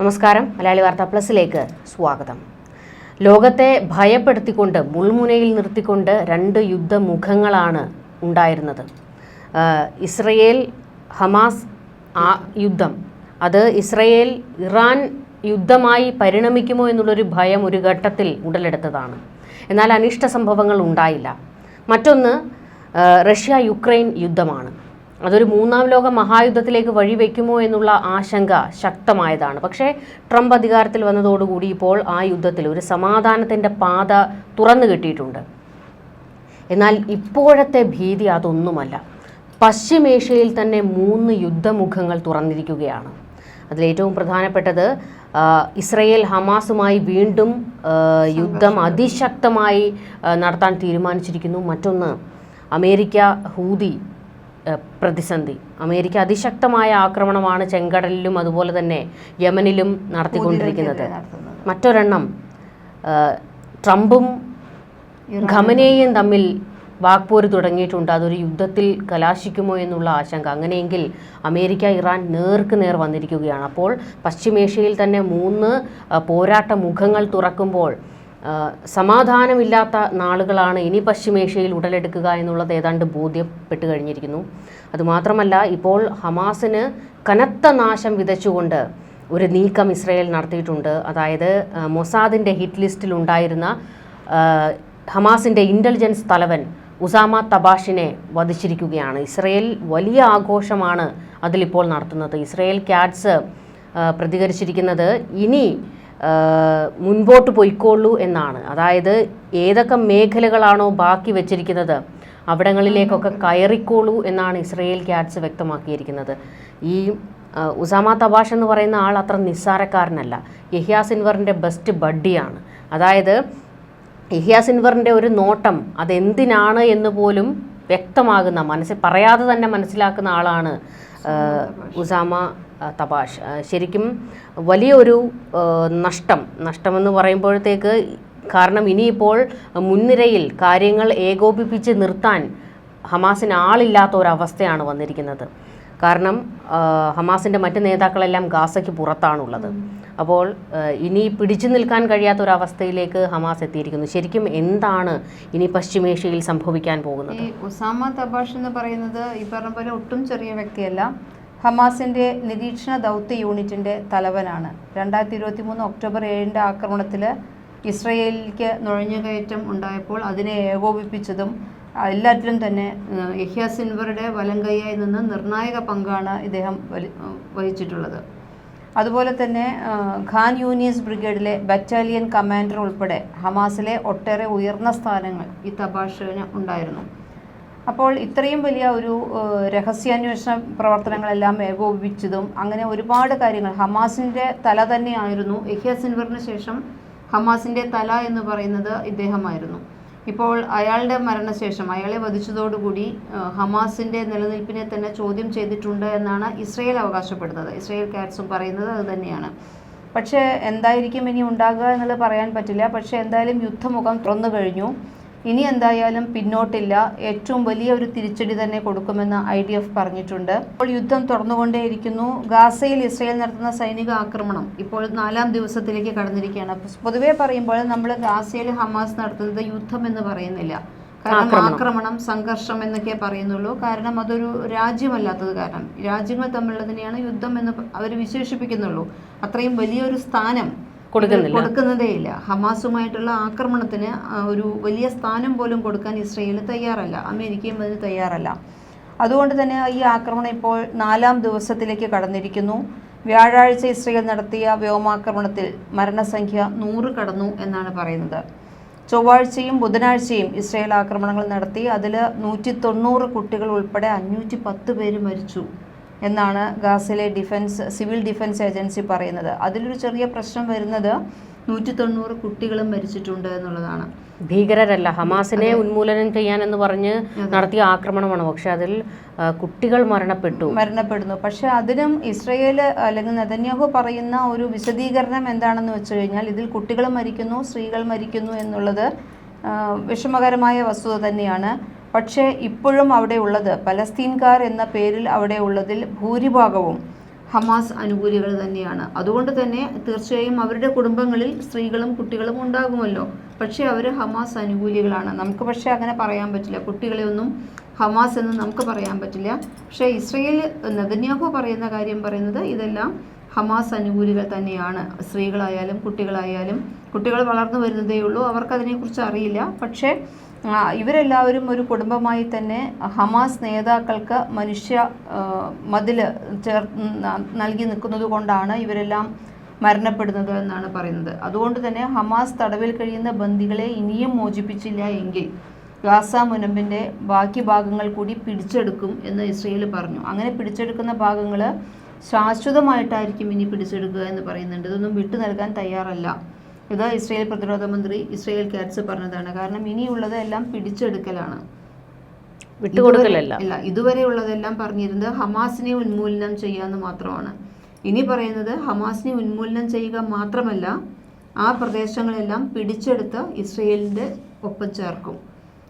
നമസ്കാരം. മലയാളി വാർത്താ പ്ലസിലേക്ക് സ്വാഗതം. ലോകത്തെ ഭയപ്പെടുത്തിക്കൊണ്ട് മുൾമുനയിൽ നിർത്തിക്കൊണ്ട് രണ്ട് യുദ്ധമുഖങ്ങളാണ് ഉണ്ടായിരുന്നത്. ഇസ്രയേൽ ഹമാസ് യുദ്ധം അത് ഇസ്രയേൽ ഇറാൻ യുദ്ധമായി പരിണമിക്കുമോ എന്നുള്ളൊരു ഭയം ഒരു ഘട്ടത്തിൽ ഉടലെടുത്തതാണ്. എന്നാൽ അനിഷ്ട സംഭവങ്ങൾ ഉണ്ടായില്ല. മറ്റൊന്ന് റഷ്യ യുക്രൈൻ യുദ്ധമാണ്. അതൊരു മൂന്നാം ലോക മഹായുദ്ധത്തിലേക്ക് വഴിവെക്കുമോ എന്നുള്ള ആശങ്ക ശക്തമായതാണ്. പക്ഷേ ട്രംപ് അധികാരത്തിൽ വന്നതോടുകൂടി ഇപ്പോൾ ആ യുദ്ധത്തിൽ ഒരു സമാധാനത്തിന്റെ പാത തുറന്നു കിട്ടിയിട്ടുണ്ട്. എന്നാൽ ഇപ്പോഴത്തെ ഭീതി അതൊന്നുമല്ല. പശ്ചിമേഷ്യയിൽ തന്നെ മൂന്ന് യുദ്ധമുഖങ്ങൾ തുറന്നിരിക്കുകയാണ്. അതിലേറ്റവും പ്രധാനപ്പെട്ടത് ഇസ്രയേൽ ഹമാസുമായി വീണ്ടും യുദ്ധം അതിശക്തമായി നടത്താൻ തീരുമാനിച്ചിരിക്കുന്നു. മറ്റൊന്ന് അമേരിക്ക ഹൂതി പ്രതിസന്ധി. അമേരിക്ക അതിശക്തമായ ആക്രമണമാണ് ചെങ്കടലിലും അതുപോലെ തന്നെ യമനിലും നടത്തിക്കൊണ്ടിരിക്കുന്നത്. മറ്റൊരെണ്ണം ട്രംപും ഖമനേയും തമ്മിൽ വാക്പോര് തുടങ്ങിയിട്ടുണ്ട്. അതൊരു യുദ്ധത്തിൽ കലാശിക്കുമോ എന്നുള്ള ആശങ്ക. അങ്ങനെയെങ്കിൽ അമേരിക്ക ഇറാൻ നേർക്ക് നേർ വന്നിരിക്കുകയാണ്. അപ്പോൾ പശ്ചിമേഷ്യയിൽ തന്നെ മൂന്ന് പോരാട്ട മുഖങ്ങൾ തുറക്കുമ്പോൾ സമാധാനമില്ലാത്ത നാളുകളാണ് ഇനി പശ്ചിമേഷ്യയിൽ ഉടലെടുക്കുക എന്നുള്ളത് ഏതാണ്ട് ബോധ്യപ്പെട്ട് കഴിഞ്ഞിരിക്കുന്നു. അതുമാത്രമല്ല ഇപ്പോൾ ഹമാസിന് കനത്ത നാശം വിതച്ചുകൊണ്ട് ഒരു നീക്കം ഇസ്രയേൽ നടത്തിയിട്ടുണ്ട്. അതായത് മൊസാദിന്റെ ഹിറ്റ് ലിസ്റ്റിൽ ഉണ്ടായിരുന്ന ഹമാസിന്റെ ഇന്റലിജൻസ് തലവൻ ഉസാമ തബാഷിനെ വധിച്ചിരിക്കുകയാണ്. ഇസ്രയേൽ വലിയ ആഘോഷമാണ് അതിലിപ്പോൾ നടത്തുന്നത്. ഇസ്രയേൽ ക്യാറ്റ്സ് പ്രതികരിച്ചിരിക്കുന്നത് ഇനി മുൻപോട്ട് പോയിക്കോളൂ എന്നാണ്. അതായത് ഏതൊക്കെ മേഖലകളാണോ ബാക്കി വെച്ചിരിക്കുന്നത് അവിടങ്ങളിലേക്കൊക്കെ കയറിക്കോളൂ എന്നാണ് ഇസ്രയേൽ ക്യാറ്റ്സ് വ്യക്തമാക്കിയിരിക്കുന്നത്. ഈ ഉസാമ തബാഷ് എന്ന് പറയുന്ന ആൾ അത്ര നിസ്സാരക്കാരനല്ല. യഹ്യാ സിൻവറിന്റെ ബെസ്റ്റ് ബഡ്ഡിയാണ്. അതായത് യഹ്യാ സിൻവറിന്റെ ഒരു നോട്ടം അതെന്തിനാണ് എന്ന് പോലും വ്യക്തമാകുന്ന മനസ്സിൽ പറയാതെ തന്നെ മനസ്സിലാക്കുന്ന ആളാണ് ഉസാമ ആ, തബാഷ് ശരിക്കും വലിയൊരു നഷ്ടം. നഷ്ടമെന്ന് പറയുമ്പോഴത്തേക്ക് കാരണം ഇനിയിപ്പോൾ മുൻനിരയിൽ കാര്യങ്ങൾ ഏകോപിപ്പിച്ച് നിർത്താൻ ഹമാസിന് ആളില്ലാത്ത ഒരവസ്ഥയാണ് വന്നിരിക്കുന്നത്. കാരണം ഹമാസിന്റെ മറ്റ് നേതാക്കളെല്ലാം ഗാസയ്ക്ക് പുറത്താണുള്ളത്. അപ്പോൾ ഇനി പിടിച്ചു നിൽക്കാൻ കഴിയാത്ത ഒരു അവസ്ഥയിലേക്ക് ഹമാസ് എത്തിയിരിക്കുന്നു. ശരിക്കും എന്താണ് ഇനി പശ്ചിമേഷ്യയിൽ സംഭവിക്കാൻ പോകുന്നത്? ഒസാമ തബാഷ് എന്ന് പറയുന്നത് ഈ പറഞ്ഞ പോലെ ഒട്ടും ചെറിയ വ്യക്തിയല്ല. ഹമാസിന്റെ നിരീക്ഷണ ദൗത്യ യൂണിറ്റിന്റെ തലവനാണ്. രണ്ടായിരത്തി ഇരുപത്തി മൂന്ന് ഒക്ടോബർ ഏഴിന്റെ ആക്രമണത്തിൽ ഇസ്രയേലിലേക്ക് നുഴഞ്ഞുകയറ്റം ഉണ്ടായപ്പോൾ അതിനെ ഏകോപിപ്പിച്ചതും എല്ലാറ്റിലും തന്നെ യഹ്യ സിൻവറുടെ വലങ്കയ്യായി നിന്ന് നിർണായക പങ്കാണ് ഇദ്ദേഹം വഹിച്ചിട്ടുള്ളത്. അതുപോലെ തന്നെ ഖാൻ യൂണിയൻസ് ബ്രിഗേഡിലെ ബറ്റാലിയൻ കമാൻഡർ ഉൾപ്പെടെ ഹമാസിലെ ഒട്ടേറെ ഉയർന്ന സ്ഥാനങ്ങൾ ഈ തപാഷന് ഉണ്ടായിരുന്നു. അപ്പോൾ ഇത്രയും വലിയ ഒരു രഹസ്യാന്വേഷണ പ്രവർത്തനങ്ങളെല്ലാം ഏകോപിപ്പിച്ചതും അങ്ങനെ ഒരുപാട് കാര്യങ്ങൾ. ഹമാസിന്റെ തല തന്നെയായിരുന്നു യഹ്യ സിൻവറിന് ശേഷം ഹമാസിന്റെ തല എന്ന് പറയുന്നത് ഇദ്ദേഹമായിരുന്നു. ഇപ്പോൾ അയാളുടെ മരണശേഷം അയാളെ വധിച്ചതോടുകൂടി ഹമാസിന്റെ നിലനിൽപ്പിനെ തന്നെ ചോദ്യം ചെയ്തിട്ടുണ്ട് എന്നാണ് ഇസ്രയേൽ അവകാശപ്പെടുന്നത്. ഇസ്രയേൽ കാറ്റ്സും പറയുന്നത് അത് തന്നെയാണ്. പക്ഷേ എന്തായിരിക്കും ഇനി ഉണ്ടാകുക എന്നുള്ളത് പറയാൻ പറ്റില്ല. പക്ഷേ എന്തായാലും യുദ്ധമുഖം തുറന്നു കഴിഞ്ഞു. ഇനി എന്തായാലും പിന്നോട്ടില്ല. ഏറ്റവും വലിയ ഒരു തിരിച്ചടി തന്നെ കൊടുക്കുമെന്ന് ഐ ഡി എഫ് പറഞ്ഞിട്ടുണ്ട്. ഇപ്പോൾ യുദ്ധം തുറന്നുകൊണ്ടേയിരിക്കുന്നു ഗാസയിൽ ഇസ്രയേൽ നടത്തുന്ന സൈനിക ആക്രമണം ഇപ്പോൾ നാലാം ദിവസത്തിലേക്ക് കടന്നിരിക്കുകയാണ്. പൊതുവെ പറയുമ്പോൾ നമ്മൾ ഗാസയിൽ ഹമാസ് നടത്തുന്നത് യുദ്ധം എന്ന് പറയുന്നില്ല. കാരണം ആക്രമണം. സംഘർഷം എന്നൊക്കെ പറയുന്നുള്ളൂ. കാരണം അതൊരു രാജ്യമല്ലാത്തത് കാരണം. രാജ്യങ്ങൾ തമ്മിലുള്ളതിനെയാണ് യുദ്ധം എന്ന് അവർ വിശേഷിപ്പിക്കുന്നുള്ളൂ. അത്രയും വലിയൊരു സ്ഥാനം കൊടുക്കുന്നില്ല. കൊടുക്കുന്നതേയില്ല. ഹമാസുമായിട്ടുള്ള ആക്രമണത്തിന് ഒരു വലിയ സ്ഥാനം പോലും കൊടുക്കാൻ ഇസ്രയേൽ തയ്യാറല്ല. അമേരിക്കയും അതിന് തയ്യാറല്ല. അതുകൊണ്ട് തന്നെ ഈ ആക്രമണം ഇപ്പോൾ നാലാം ദിവസത്തിലേക്ക് കടന്നിരിക്കുന്നു. വ്യാഴാഴ്ച ഇസ്രയേൽ നടത്തിയ വ്യോമാക്രമണത്തിൽ മരണസംഖ്യ നൂറ് കടന്നു എന്നാണ് പറയുന്നത്. ചൊവ്വാഴ്ചയും ബുധനാഴ്ചയും ഇസ്രയേൽ ആക്രമണങ്ങൾ നടത്തി. അതിൽ നൂറ്റി തൊണ്ണൂറ് കുട്ടികൾ ഉൾപ്പെടെ അഞ്ഞൂറ്റി പത്ത് പേര് മരിച്ചു. എന്നാണ് ഗാസയിലെ ഡിഫൻസ് സിവിൽ ഡിഫൻസ് ഏജൻസി പറയുന്നത്. അതിലൊരു ചെറിയ പ്രശ്നം വരുന്നത് നൂറ്റി തൊണ്ണൂറ് കുട്ടികളും മരിച്ചിട്ടുണ്ട് എന്നുള്ളതാണ്. ഭീകരരല്ല. ഹമാസിനെ ഉന്മൂലനം ചെയ്യാനെന്ന് പറഞ്ഞ് നടത്തിയ ആക്രമണമാണ്. പക്ഷെ അതിൽ കുട്ടികൾ മരണപ്പെട്ടു. മരണപ്പെടുന്നു. പക്ഷെ അതിനും ഇസ്രയേൽ അല്ലെങ്കിൽ നെതന്യാഹു പറയുന്ന ഒരു വിശദീകരണം എന്താണെന്ന് വെച്ച് കഴിഞ്ഞാൽ ഇതിൽ കുട്ടികൾ മരിക്കുന്നു സ്ത്രീകൾ മരിക്കുന്നു എന്നുള്ളത് വിഷമകരമായ വസ്തുത തന്നെയാണ്. പക്ഷേ ഇപ്പോഴും അവിടെ ഉള്ളത് പലസ്തീൻകാർ എന്ന പേരിൽ അവിടെ ഉള്ളതിൽ ഭൂരിഭാഗവും ഹമാസ് അനുകൂലികൾ തന്നെയാണ്. അതുകൊണ്ട് തന്നെ തീർച്ചയായും അവരുടെ കുടുംബങ്ങളിൽ സ്ത്രീകളും കുട്ടികളും ഉണ്ടാകുമല്ലോ. പക്ഷേ അവർ ഹമാസ് അനുകൂലികളാണ്. നമുക്ക് പക്ഷേ അങ്ങനെ പറയാൻ പറ്റില്ല. കുട്ടികളെ ഒന്നും ഹമാസ് എന്ന് നമുക്ക് പറയാൻ പറ്റില്ല. പക്ഷേ ഇസ്രയേൽ നെതന്യാഹു പറയുന്ന കാര്യം പറയുന്നത് ഇതെല്ലാം ഹമാസ് അനുകൂലികൾ തന്നെയാണ്. സ്ത്രീകളായാലും കുട്ടികളായാലും കുട്ടികൾ വളർന്നു വരുന്നതേ ഉള്ളൂ. അവർക്കതിനെക്കുറിച്ച് അറിയില്ല. പക്ഷേ ഇവരെല്ലാവരും ഒരു കുടുംബമായി തന്നെ ഹമാസ് നേതാക്കൾക്ക് മനുഷ്യ മതിൽ ചേർ നൽകി നിൽക്കുന്നത് കൊണ്ടാണ് ഇവരെല്ലാം മരണപ്പെടുന്നത് എന്നാണ് പറയുന്നത്. അതുകൊണ്ട് തന്നെ ഹമാസ് തടവിൽ കഴിയുന്ന ബന്ദികളെ ഇനിയും മോചിപ്പിച്ചില്ല എങ്കിൽ ഗാസ മുനമ്പിന്റെ ബാക്കി ഭാഗങ്ങൾ കൂടി പിടിച്ചെടുക്കും എന്ന് ഇസ്രയേൽ പറഞ്ഞു. അങ്ങനെ പിടിച്ചെടുക്കുന്ന ഭാഗങ്ങൾ ശാശ്വതമായിട്ടായിരിക്കും ഇനി പിടിച്ചെടുക്കുക എന്ന് പറയുന്നുണ്ട്. ഇതൊന്നും വിട്ടു നൽകാൻ തയ്യാറല്ല. ഇത് ഇസ്രയേൽ പ്രതിരോധ മന്ത്രി ഇസ്രയേൽ കാറ്റ്സ് പറഞ്ഞതാണ്. കാരണം ഇനിയുള്ളത് എല്ലാം പിടിച്ചെടുക്കലാണ്. വിട്ടുകൊടുക്കലല്ല ഇല്ല ഇതുവരെ ഉള്ളതെല്ലാം പറഞ്ഞിരുന്നത് ഹമാസിനെ ഉന്മൂലനം ചെയ്യാന്ന് മാത്രമാണ്. ഇനി പറയുന്നത് ഹമാസിനെ ഉന്മൂലനം ചെയ്യുക മാത്രമല്ല ആ പ്രദേശങ്ങളെല്ലാം പിടിച്ചെടുത്ത് ഇസ്രയേലിന്റെ ഒപ്പം ചേർക്കും.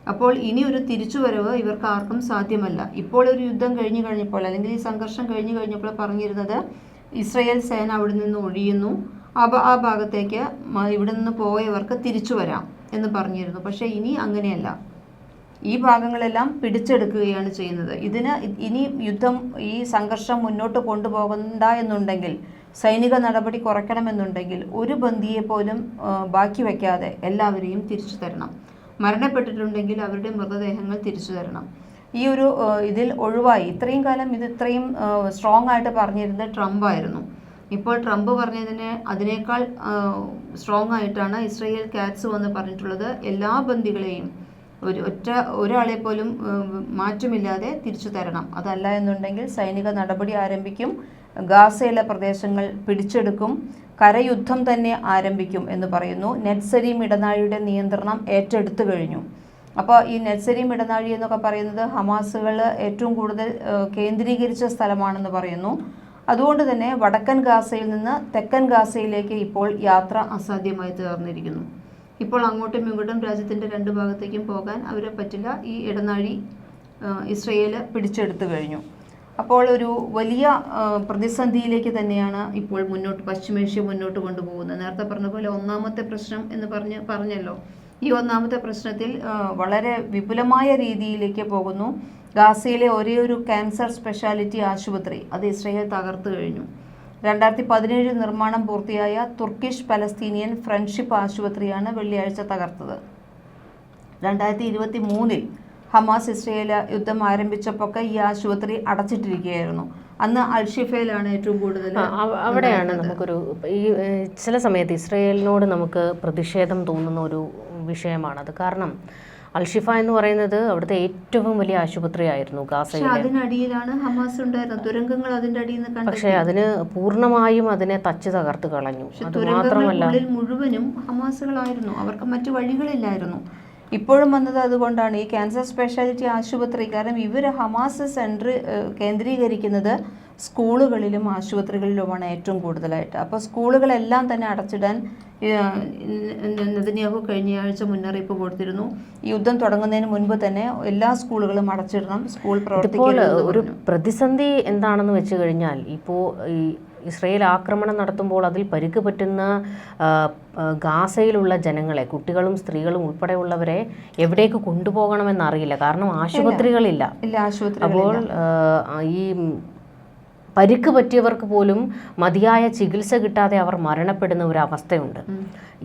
അപ്പോൾ ഇനി ഒരു തിരിച്ചുവരവ് ഇവർക്ക് ആർക്കും സാധ്യമല്ല. ഇപ്പോൾ ഒരു യുദ്ധം കഴിഞ്ഞു കഴിഞ്ഞപ്പോൾ അല്ലെങ്കിൽ ഈ സംഘർഷം കഴിഞ്ഞു കഴിഞ്ഞപ്പോൾ പറഞ്ഞിരുന്നത് ഇസ്രയേൽ സേന അവിടെ നിന്ന് ഒഴിയുന്നു. ഭ- ആ ഭാഗത്തേക്ക് ഇവിടെ നിന്ന് പോയവർക്ക് തിരിച്ചു വരാം എന്ന് പറഞ്ഞിരുന്നു. പക്ഷേ ഇനി അങ്ങനെയല്ല. ഈ ഭാഗങ്ങളെല്ലാം പിടിച്ചെടുക്കുകയാണ് ചെയ്യുന്നത്. ഇതിന് ഇനി യുദ്ധം ഈ സംഘർഷം മുന്നോട്ട് കൊണ്ടുപോകണ്ട എന്നുണ്ടെങ്കിൽ സൈനിക നടപടി കുറയ്ക്കണമെന്നുണ്ടെങ്കിൽ ഒരു ബന്ധിയെ പോലും ബാക്കി വയ്ക്കാതെ എല്ലാവരെയും തിരിച്ചു തരണം. മരണപ്പെട്ടിട്ടുണ്ടെങ്കിൽ അവരുടെ മൃതദേഹങ്ങൾ തിരിച്ചു തരണം. ഈ ഒരു ഇതിൽ ഒഴിവായി. ഇത്രയും കാലം ഇത് ഇത്രയും സ്ട്രോങ് ആയിട്ട് പറഞ്ഞിരുന്നത് ട്രംപ് ആയിരുന്നു. ഇപ്പോൾ ട്രംപ് പറഞ്ഞതിന് അതിനേക്കാൾ സ്ട്രോങ് ആയിട്ടാണ് ഇസ്രയേൽ കാറ്റ്സ് വന്ന് പറഞ്ഞിട്ടുള്ളത്. എല്ലാ ബന്ദികളെയും ഒരു ഒറ്റ ഒരാളെ പോലും മാറ്റമില്ലാതെ തിരിച്ചു തരണം. അതല്ല എന്നുണ്ടെങ്കിൽ സൈനിക നടപടി ആരംഭിക്കും. ഗാസയിലെ പ്രദേശങ്ങൾ പിടിച്ചെടുക്കും കരയുദ്ധം തന്നെ ആരംഭിക്കും എന്ന് പറയുന്നു. നെറ്റ്സരീം ഇടനാഴിയുടെ നിയന്ത്രണം ഏറ്റെടുത്തു കഴിഞ്ഞു. അപ്പോൾ ഈ നെറ്റ്സരീം ഇടനാഴി എന്നൊക്കെ പറയുന്നത് ഹമാസുകൾ ഏറ്റവും കൂടുതൽ കേന്ദ്രീകരിച്ച സ്ഥലമാണെന്ന് പറയുന്നു. അതുകൊണ്ട് തന്നെ വടക്കൻ ഗാസയിൽ നിന്ന് തെക്കൻ ഗാസയിലേക്ക് ഇപ്പോൾ യാത്ര അസാധ്യമായി തീർന്നിരിക്കുന്നു. ഇപ്പോൾ അങ്ങോട്ടും ഇങ്ങോട്ടും രാജ്യത്തിന്റെ രണ്ട് ഭാഗത്തേക്കും പോകാൻ അവരെ പറ്റില്ല. ഈ ഇടനാഴി ഇസ്രയേൽ പിടിച്ചെടുത്തു കഴിഞ്ഞു. അപ്പോൾ ഒരു വലിയ പ്രതിസന്ധിയിലേക്ക് തന്നെയാണ് ഇപ്പോൾ മുന്നോട്ട് പശ്ചിമേഷ്യ മുന്നോട്ട് കൊണ്ടുപോകുന്നത്. നേരത്തെ പറഞ്ഞ പോലെ ഒന്നാമത്തെ പ്രശ്നം എന്ന് പറഞ്ഞ് പറഞ്ഞല്ലോ. ഈ ഒന്നാമത്തെ പ്രശ്നത്തിൽ വളരെ വിപുലമായ രീതിയിലേക്ക് പോകുന്നു. ഗാസയിലെ ഒരേ ഒരു ക്യാൻസർ സ്പെഷ്യാലിറ്റി ആശുപത്രി അത് ഇസ്രയേൽ തകർത്തു കഴിഞ്ഞു. രണ്ടായിരത്തി പതിനേഴ് നിർമ്മാണം പൂർത്തിയായ തുർക്കിഷ് പലസ്തീനിയൻ ഫ്രണ്ട്ഷിപ്പ് ആശുപത്രിയാണ് വെള്ളിയാഴ്ച തകർത്തത്. രണ്ടായിരത്തി ഇരുപത്തി മൂന്നിൽ ഹമാസ് ഇസ്രയേൽ യുദ്ധം ആരംഭിച്ചപ്പോൾ ഈ ആശുപത്രി അടച്ചിട്ടിരിക്കുകയായിരുന്നു. അന്ന് അൽഷിഫയിലാണ് ഏറ്റവും കൂടുതൽ അവിടെയാണ് നമുക്കൊരു ഈ ചില സമയത്ത് ഇസ്രയേലിനോട് നമുക്ക് പ്രതിഷേധം തോന്നുന്ന ഒരു വിഷയമാണത് കാരണം അൽഷിഫ എന്ന് പറയുന്നത് അവിടുത്തെ ഏറ്റവും വലിയ ആശുപത്രിയായിരുന്നു ഗാസയിലെ. അതിനടിയിലാണ് ഹമാസ് ഉണ്ടായിരുന്നത്. അതിന്റെ അടിയിൽ നിന്ന് കണ്ടു പക്ഷേ അതിന് പൂർണമായും അതിനെ തച്ച് തകർത്ത് കളഞ്ഞു. അത് മാത്രമല്ല മുഴുവനും ഹമാസുകളായിരുന്നു. അവർക്ക് മറ്റു വഴികളില്ലായിരുന്നു. ഇപ്പോഴും വന്നത് അതുകൊണ്ടാണ് ഈ ക്യാൻസർ സ്പെഷ്യാലിറ്റി ആശുപത്രി. കാരണം ഇവർ ഹമാസ് സെന്റർ കേന്ദ്രീകരിക്കുന്നത് സ്കൂളുകളിലും ആശുപത്രികളിലുമാണ് ഏറ്റവും കൂടുതലായിട്ട്. അപ്പോൾ സ്കൂളുകളെല്ലാം തന്നെ അടച്ചിടാൻ നെതന്യാഹു കഴിഞ്ഞ ആഴ്ച മുന്നറിയിപ്പ് കൊടുത്തിരുന്നു. യുദ്ധം തുടങ്ങുന്നതിന് മുൻപ് തന്നെ എല്ലാ സ്കൂളുകളും അടച്ചിടണം സ്കൂൾ ഇപ്പോൾ ഒരു പ്രതിസന്ധി എന്താണെന്ന് വെച്ച് കഴിഞ്ഞാൽ ഇപ്പോൾ ഈ ഇസ്രയേൽ ആക്രമണം നടത്തുമ്പോൾ അതിൽ പരിക്ക് പറ്റുന്ന ഗാസയിലുള്ള ജനങ്ങളെ കുട്ടികളും സ്ത്രീകളും ഉൾപ്പെടെയുള്ളവരെ എവിടേക്ക് കൊണ്ടുപോകണമെന്നറിയില്ല കാരണം ആശുപത്രികളില്ല. അപ്പോൾ ഈ പരിക്ക് പറ്റിയവർക്ക് പോലും മതിയായ ചികിത്സ കിട്ടാതെ അവർ മരണപ്പെടുന്ന ഒരു അവസ്ഥയുണ്ട്.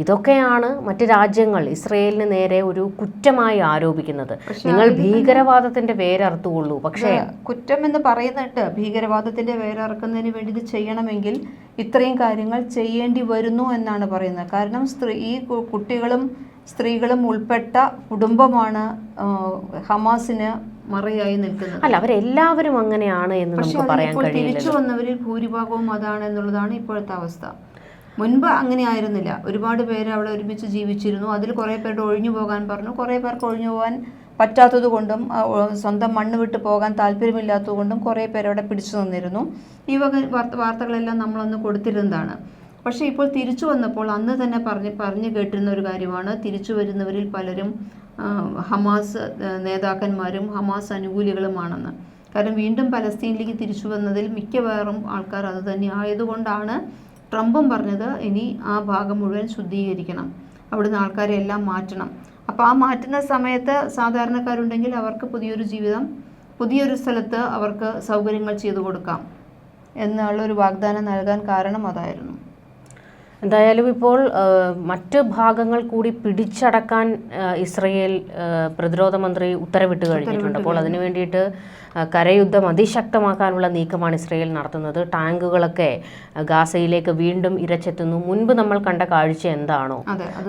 ഇതൊക്കെയാണ് മറ്റ് രാജ്യങ്ങൾ ഇസ്രയേലിന് നേരെ ഒരു കുറ്റമായി ആരോപിക്കുന്നത്. നിങ്ങൾ ഭീകരവാദത്തിന്റെ വേരറുത്തുകൊള്ളൂ. പക്ഷേ കുറ്റം എന്ന് പറയുന്നിട്ട് ഭീകരവാദത്തിന്റെ വേരറക്കുന്നതിന് വേണ്ടി ഇത് ചെയ്യണമെങ്കിൽ ഇത്രയും കാര്യങ്ങൾ ചെയ്യേണ്ടി വരുന്നു എന്നാണ് പറയുന്നത്. കാരണം സ്ത്രീ ഈ കുട്ടികളും സ്ത്രീകളും ഉൾപ്പെട്ട കുടുംബമാണ് ഹമാസിന് മറയായി നിൽക്കുന്നത്. അല്ല അവരെല്ലാവരും അങ്ങനെയാണ് എന്ന് നമുക്ക് പറയാൻ കഴിയില്ല തിരിച്ചു വന്നവരിൽ ഭൂരിഭാഗവും അതാണ് എന്നുള്ളതാണ് ഇപ്പോഴത്തെ അവസ്ഥ. മുൻപ് അങ്ങനെ ആയിരുന്നില്ല. ഒരുപാട് പേര് അവിടെ ഒരുമിച്ച് ജീവിച്ചിരുന്നു. അതിൽ കുറേ പേരുടെ ഒഴിഞ്ഞു പോകാൻ പറഞ്ഞു. കുറേ പേർക്ക് ഒഴിഞ്ഞു പോകാൻ പറ്റാത്തത് കൊണ്ടും സ്വന്തം മണ്ണ് വിട്ട് പോകാൻ താല്പര്യമില്ലാത്തത് കൊണ്ടും കുറേ പേരവിടെ പിടിച്ചു നിന്നിരുന്നു. ഈ വക വാർത്ത വാർത്തകളെല്ലാം നമ്മളൊന്ന് കൊടുത്തിരുന്നതാണ്. പക്ഷേ ഇപ്പോൾ തിരിച്ചു വന്നപ്പോൾ അന്ന് തന്നെ പറഞ്ഞ് പറഞ്ഞു കേട്ടിരുന്ന ഒരു കാര്യമാണ്. തിരിച്ചു വരുന്നവരിൽ പലരും ഹമാസ് നേതാക്കന്മാരും ഹമാസ് അനുകൂലികളുമാണെന്ന്. കാരണം വീണ്ടും പലസ്തീനിലേക്ക് തിരിച്ചു വന്നതിൽ മിക്കവാറും ആൾക്കാർ അത് തന്നെ ആയതുകൊണ്ടാണ് ട്രംപും പറഞ്ഞത് ഇനി ആ ഭാഗം മുഴുവൻ ശുദ്ധീകരിക്കണം. അവിടുന്ന് ആൾക്കാരെ എല്ലാം മാറ്റണം. അപ്പോൾ ആ മാറ്റുന്ന സമയത്ത് സാധാരണക്കാരുണ്ടെങ്കിൽ അവർക്ക് പുതിയൊരു ജീവിതം പുതിയൊരു സ്ഥലത്ത് അവർക്ക് സൗകര്യങ്ങൾ ചെയ്തു കൊടുക്കാം. എന്നുള്ളൊരു വാഗ്ദാനം നൽകാൻ കാരണം അതായിരുന്നു. എന്തായാലും ഇപ്പോൾ മറ്റ് ഭാഗങ്ങൾ കൂടി പിടിച്ചടക്കാൻ ഇസ്രയേൽ പ്രതിരോധ മന്ത്രി ഉത്തരവിട്ട് കഴിഞ്ഞിട്ടുണ്ട്. അപ്പോൾ അതിനു വേണ്ടിയിട്ട് കരയുദ്ധം അതിശക്തമാക്കാനുള്ള നീക്കമാണ് ഇസ്രയേൽ നടത്തുന്നത്. ടാങ്കുകളൊക്കെ ഗാസയിലേക്ക് വീണ്ടും ഇരച്ചെത്തുന്നു. മുൻപ് നമ്മൾ കണ്ട കാഴ്ച എന്താണോ?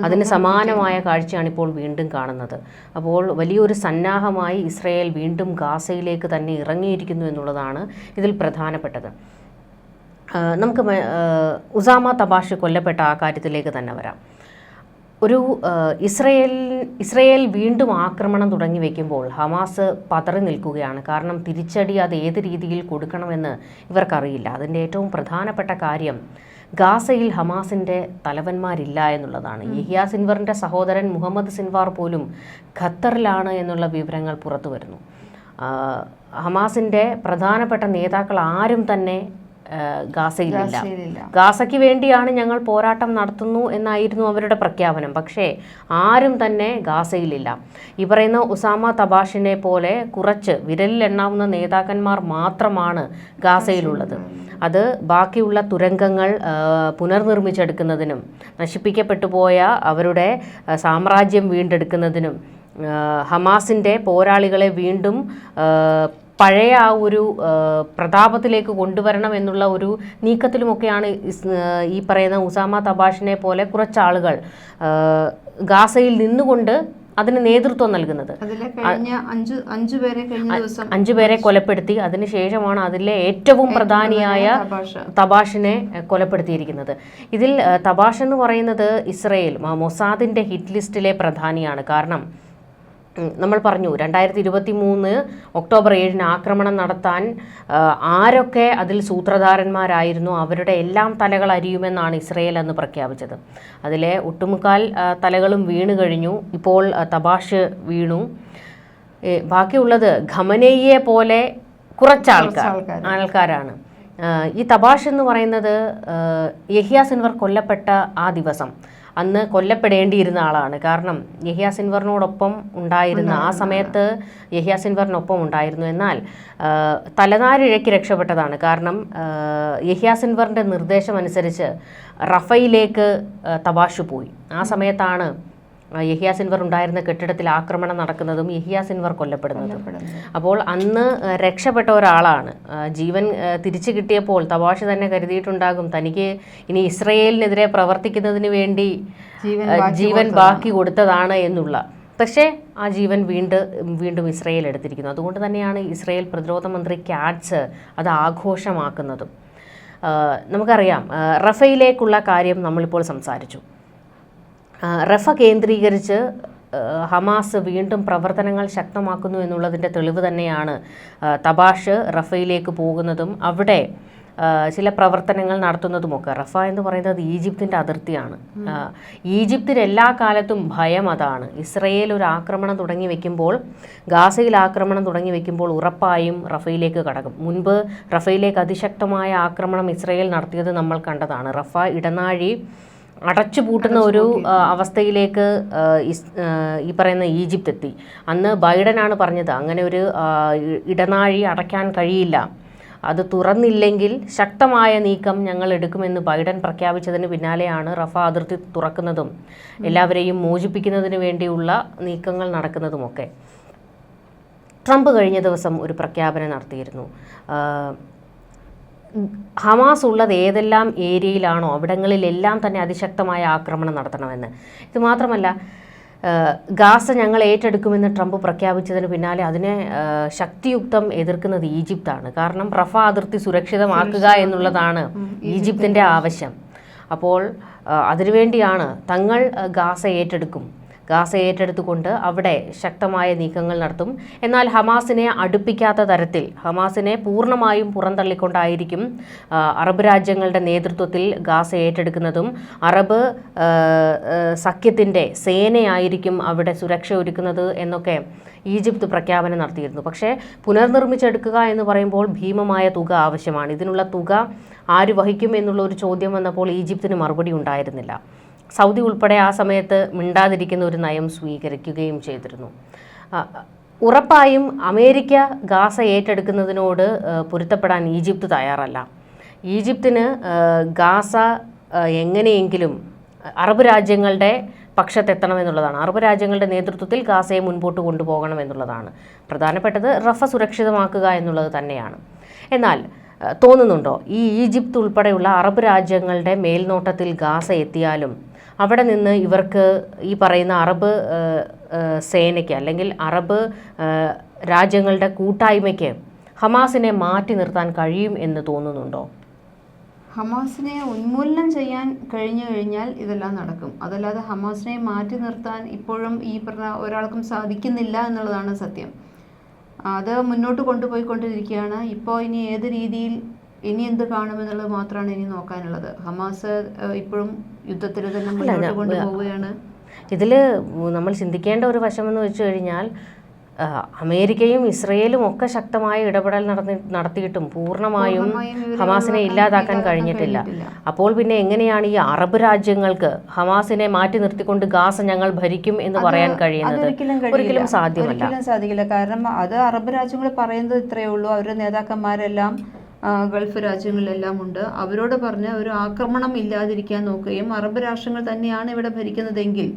അതിന് സമാനമായ കാഴ്ചയാണ് ഇപ്പോൾ വീണ്ടും കാണുന്നത്. അപ്പോൾ വലിയൊരു സന്നാഹമായി ഇസ്രയേൽ വീണ്ടും ഗാസയിലേക്ക് തന്നെ ഇറങ്ങിയിരിക്കുന്നു എന്നുള്ളതാണ് ഇതിൽ പ്രധാനപ്പെട്ടത്. നമുക്ക് ഉസാമ തബാഷ് കൊല്ലപ്പെട്ട ആ കാര്യത്തിലേക്ക് തന്നെ വരാം. ഒരു ഇസ്രയേൽ ഇസ്രയേൽ വീണ്ടും ആക്രമണം തുടങ്ങി വയ്ക്കുമ്പോൾ ഹമാസ് പതറി നിൽക്കുകയാണ്. കാരണം തിരിച്ചടി അത് ഏത് രീതിയിൽ കൊടുക്കണമെന്ന് ഇവർക്കറിയില്ല. അതിന്റെ ഏറ്റവും പ്രധാനപ്പെട്ട കാര്യം ഗാസയിൽ ഹമാസിന്റെ തലവന്മാരില്ല എന്നുള്ളതാണ്. യഹിയ സിൻവറിന്റെ സഹോദരൻ മുഹമ്മദ് സിൻവാർ പോലും ഖത്തറിലാണ് എന്നുള്ള വിവരങ്ങൾ പുറത്തു വരുന്നു. ഹമാസിന്റെ പ്രധാനപ്പെട്ട നേതാക്കൾ ആരും തന്നെ ഗാസയിലില്ല. ഗാസയ്ക്ക് വേണ്ടിയാണ് ഞങ്ങൾ പോരാട്ടം നടത്തുന്നു എന്നായിരുന്നു അവരുടെ പ്രഖ്യാപനം. പക്ഷേ ആരും തന്നെ ഗാസയിലില്ല. ഈ പറയുന്ന ഉസാമ തബാഷിനെ പോലെ കുറച്ച് വിരലിൽ എണ്ണാവുന്ന നേതാക്കന്മാർ മാത്രമാണ് ഗാസയിലുള്ളത്. അത് ബാക്കിയുള്ള തുരങ്കങ്ങൾ പുനർനിർമ്മിച്ചെടുക്കുന്നതിനും നശിപ്പിക്കപ്പെട്ടു പോയ അവരുടെ സാമ്രാജ്യം വീണ്ടെടുക്കുന്നതിനും ഹമാസിന്റെ പോരാളികളെ വീണ്ടും പഴയ ആ ഒരു പ്രതാപത്തിലേക്ക് കൊണ്ടുവരണം എന്നുള്ള ഒരു നീക്കത്തിലുമൊക്കെയാണ് ഈ പറയുന്ന ഉസാമ തബാഷിനെ പോലെ കുറച്ചാളുകൾ ഗാസയിൽ നിന്നുകൊണ്ട് അതിന് നേതൃത്വം നൽകുന്നത്. അഞ്ച് പേരെ കൊലപ്പെടുത്തി. അതിനുശേഷമാണ് അതിലെ ഏറ്റവും പ്രധാനിയായ തബാഷിനെ കൊലപ്പെടുത്തിയിരിക്കുന്നത്. ഇതിൽ തബാഷ് എന്ന് പറയുന്നത് ഇസ്രയേൽ മൊസാദിന്റെ ഹിറ്റ് ലിസ്റ്റിലെ പ്രധാനിയാണ്. കാരണം നമ്മൾ പറഞ്ഞു രണ്ടായിരത്തി ഇരുപത്തി മൂന്ന് ഒക്ടോബർ ഏഴിന് ആക്രമണം നടത്താൻ ആരൊക്കെ അതിൽ സൂത്രധാരന്മാരായിരുന്നു അവരുടെ എല്ലാം തലകൾ അരിയുമെന്നാണ് ഇസ്രയേൽ അന്ന് പ്രഖ്യാപിച്ചത്. അതിലെ ഒട്ടുമുക്കാൽ തലകളും വീണു കഴിഞ്ഞു ഇപ്പോൾ തപാഷ് തബാഷ് വീണു. ബാക്കിയുള്ളത് ഖമനയെ പോലെ കുറച്ച് ആൾക്കാർ. ആൾക്കാരാണ്. ഈ തബാഷ് എന്ന് പറയുന്നത് യഹിയ സിൻവർ കൊല്ലപ്പെട്ട ആ ദിവസം. അന്ന് കൊല്ലപ്പെടേണ്ടിയിരുന്ന ആളാണ്. കാരണം യഹിയ സിൻവറിനോടൊപ്പം ഉണ്ടായിരുന്ന ആ സമയത്ത് യഹിയ സിൻവറിനൊപ്പം ഉണ്ടായിരുന്നു. എന്നാൽ തലനാരിഴക്കി തലനാരിഴയ്ക്ക് രക്ഷപ്പെട്ടതാണ്. കാരണം യഹിയ സിൻവറിന്റെ നിർദ്ദേശമനുസരിച്ച് റഫയിലേക്ക് തവാഷു പോയി. ആ സമയത്താണ് യഹിയ സിൻവർ ഉണ്ടായിരുന്ന കെട്ടിടത്തിൽ ആക്രമണം നടക്കുന്നതും യഹിയ സിൻവർ കൊല്ലപ്പെടുന്നതും. അപ്പോൾ അന്ന് രക്ഷപ്പെട്ട ഒരാളാണ്. ജീവൻ തിരിച്ചു കിട്ടിയപ്പോൾ തവാഷ് തന്നെ കരുതിയിട്ടുണ്ടാകും തനിക്ക് ഇനി ഇസ്രയേലിനെതിരെ പ്രവർത്തിക്കുന്നതിന് വേണ്ടി ജീവൻ ബാക്കി കൊടുത്തതാണ്. എന്നുള്ള. പക്ഷേ ആ ജീവൻ വീണ്ടും വീണ്ടും ഇസ്രയേൽ എടുത്തിരിക്കുന്നു. അതുകൊണ്ട് തന്നെയാണ് ഇസ്രയേൽ പ്രതിരോധ മന്ത്രി ക്യാറ്റ്സ് അത് ആഘോഷമാക്കുന്നതും. നമുക്കറിയാം റഫയിലേക്കുള്ള കാര്യം നമ്മളിപ്പോൾ സംസാരിച്ചു. റഫ കേന്ദ്രീകരിച്ച് ഹമാസ് വീണ്ടും പ്രവർത്തനങ്ങൾ ശക്തമാക്കുന്നു എന്നുള്ളതിന്റെ തെളിവ് തന്നെയാണ് തബാഷ് റഫയിലേക്ക് പോകുന്നതും അവിടെ ചില പ്രവർത്തനങ്ങൾ നടത്തുന്നതുമൊക്കെ. റഫ എന്ന് പറയുന്നത് ഈജിപ്തിന്റെ അതിർത്തിയാണ്. ആ, ഈജിപ്തിന് എല്ലാ കാലത്തും ഭയം അതാണ്. ഇസ്രയേൽ ഒരു ആക്രമണം തുടങ്ങി വെക്കുമ്പോൾ ഗാസയിൽ ആക്രമണം തുടങ്ങി വെക്കുമ്പോൾ ഉറപ്പായും റഫയിലേക്ക് കടക്കും. മുൻപ് റഫയിലേക്ക് അതിശക്തമായ ആക്രമണം ഇസ്രയേൽ നടത്തിയത് നമ്മൾ കണ്ടതാണ്. റഫ ഇടനാഴി അടച്ചുപൂട്ടുന്ന ഒരു അവസ്ഥയിലേക്ക് ഈ പറയുന്ന ഈജിപ്ത് എത്തി. അന്ന് ബൈഡനാണ് പറഞ്ഞത് അങ്ങനെ ഒരു ഇടനാഴി അടയ്ക്കാൻ കഴിയില്ല. അത് തുറന്നില്ലെങ്കിൽ ശക്തമായ നീക്കം ഞങ്ങൾ എടുക്കുമെന്ന് ബൈഡൻ പ്രഖ്യാപിച്ചതിന് പിന്നാലെയാണ് റഫ അതിർത്തി തുറക്കുന്നതും എല്ലാവരെയും മോചിപ്പിക്കുന്നതിന് വേണ്ടിയുള്ള നീക്കങ്ങൾ നടക്കുന്നതുമൊക്കെ. ട്രംപ് കഴിഞ്ഞ ദിവസം ഒരു പ്രഖ്യാപനം നടത്തിയിരുന്നു. ഹമാസ് ഉള്ളത് ഏതെല്ലാം ഏരിയയിലാണോ അവിടങ്ങളിലെല്ലാം തന്നെ അതിശക്തമായ ആക്രമണം നടത്തണമെന്ന്. ഇത് മാത്രമല്ല ഗാസ ഞങ്ങൾ ഏറ്റെടുക്കുമെന്ന് ട്രംപ് പ്രഖ്യാപിച്ചതിന് പിന്നാലെ അതിനെ ശക്തിയുക്തം എതിർക്കുന്നത് ഈജിപ്താണ്. കാരണം റഫ അതിർത്തി സുരക്ഷിതമാക്കുക എന്നുള്ളതാണ് ഈജിപ്തിന്റെ ആവശ്യം. അപ്പോൾ അതിനുവേണ്ടിയാണ് തങ്ങൾ ഗാസ ഏറ്റെടുക്കും. ഗാസ ഏറ്റെടുത്തുകൊണ്ട് അവിടെ ശക്തമായ നീക്കങ്ങൾ നടത്തും. എന്നാൽ ഹമാസിനെ അടുപ്പിക്കാത്ത തരത്തിൽ ഹമാസിനെ പൂർണമായും പുറന്തള്ളിക്കൊണ്ടായിരിക്കും അറബ് രാജ്യങ്ങളുടെ നേതൃത്വത്തിൽ ഗാസ ഏറ്റെടുക്കുന്നതും അറബ് സഖ്യത്തിന്റെ സേനയായിരിക്കും അവിടെ സുരക്ഷ ഒരുക്കുന്നത് എന്നൊക്കെ ഈജിപ്ത് പ്രഖ്യാപനം നടത്തിയിരുന്നു. പക്ഷേ പുനർനിർമ്മിച്ചെടുക്കുക എന്ന് പറയുമ്പോൾ ഭീമമായ തുക ആവശ്യമാണ്. ഇതിനുള്ള തുക ആര് വഹിക്കും എന്നുള്ള ഒരു ചോദ്യം വന്നപ്പോൾ ഈജിപ്തിന് മറുപടി ഉണ്ടായിരുന്നില്ല. സൗദി ഉൾപ്പെടെ ആ സമയത്ത് മിണ്ടാതിരിക്കുന്ന ഒരു നയം സ്വീകരിക്കുകയും ചെയ്തിരുന്നു. ഉറപ്പായും അമേരിക്ക ഗാസ ഏറ്റെടുക്കുന്നതിനോട് പൊരുത്തപ്പെടാൻ ഈജിപ്ത് തയ്യാറല്ല. ഈജിപ്തിന് ഗാസ എങ്ങനെയെങ്കിലും അറബ് രാജ്യങ്ങളുടെ പക്ഷത്തെത്തണമെന്നുള്ളതാണ്. അറബ് രാജ്യങ്ങളുടെ നേതൃത്വത്തിൽ ഗാസയെ മുൻപോട്ട് കൊണ്ടുപോകണം എന്നുള്ളതാണ് പ്രധാനപ്പെട്ടത് റഫ സുരക്ഷിതമാക്കുക എന്നുള്ളത് തന്നെയാണ്. എന്നാൽ തോന്നുന്നുണ്ടോ? ഈ ഈജിപ്ത് ഉൾപ്പെടെയുള്ള അറബ് രാജ്യങ്ങളുടെ മേൽനോട്ടത്തിൽ ഗാസ എത്തിയാലും അവിടെ നിന്ന് ഇവർക്ക് ഈ പറയുന്ന അറബ് സേനയ്ക്ക് അല്ലെങ്കിൽ അറബ് രാജ്യങ്ങളുടെ കൂട്ടായ്മയ്ക്ക് ഹമാസിനെ മാറ്റി നിർത്താൻ കഴിയും എന്ന് തോന്നുന്നുണ്ടോ? ഹമാസിനെ ഉന്മൂലനം ചെയ്യാൻ കഴിഞ്ഞു കഴിഞ്ഞാൽ ഇതെല്ലാം നടക്കും. അതല്ലാതെ ഹമാസിനെ മാറ്റി നിർത്താൻ ഇപ്പോഴും ഈ പറഞ്ഞ ഒരാൾക്കും സാധിക്കുന്നില്ല എന്നുള്ളതാണ് സത്യം. അത് മുന്നോട്ട് കൊണ്ടുപോയിക്കൊണ്ടിരിക്കുകയാണ്. ഇപ്പോൾ ഇനി ഏത് രീതിയിൽ ഇനി എന്ത് കാണുമെന്നുള്ളത് മാത്രമാണ് ഇനി നോക്കാനുള്ളത്. ഹമാസ് ഇപ്പോഴും യുദ്ധത്തിൽ തന്നെ മുന്നോട്ട് കൊണ്ടുപോവുകയാണ്. ഇതിൽ നമ്മൾ ചിന്തിക്കേണ്ട ഒരു വശമെന്ന് വെച്ച് കഴിഞ്ഞാൽ അമേരിക്കയും ഇസ്രയേലും ഒക്കെ ശക്തമായ ഇടപെടൽ നടന്നി നടത്തിയിട്ടും പൂർണമായും ഹമാസിനെ ഇല്ലാതാക്കാൻ കഴിഞ്ഞിട്ടില്ല. അപ്പോൾ പിന്നെ എങ്ങനെയാണ് ഈ അറബ് രാജ്യങ്ങൾക്ക് ഹമാസിനെ മാറ്റി നിർത്തിക്കൊണ്ട് ഗാസ ഞങ്ങൾ ഭരിക്കും എന്ന് പറയാൻ കഴിയുന്നത്. ഒരിക്കലും സാധ്യമല്ല. സാധിക്കില്ല. കാരണം അത് അറബ് രാജ്യങ്ങൾ പറയുന്നത് ഇത്രയേ ഉള്ളൂ. അവരുടെ നേതാക്കന്മാരെല്ലാം ഗൾഫ് രാജ്യങ്ങളിലെല്ലാം ഉണ്ട്. അവരോട് പറഞ്ഞ് ഒരു ആക്രമണം ഇല്ലാതിരിക്കാൻ നോക്കുകയും അറബ് രാഷ്ട്രങ്ങൾ തന്നെയാണ് ഇവിടെ ഭരിക്കുന്നതെങ്കിൽ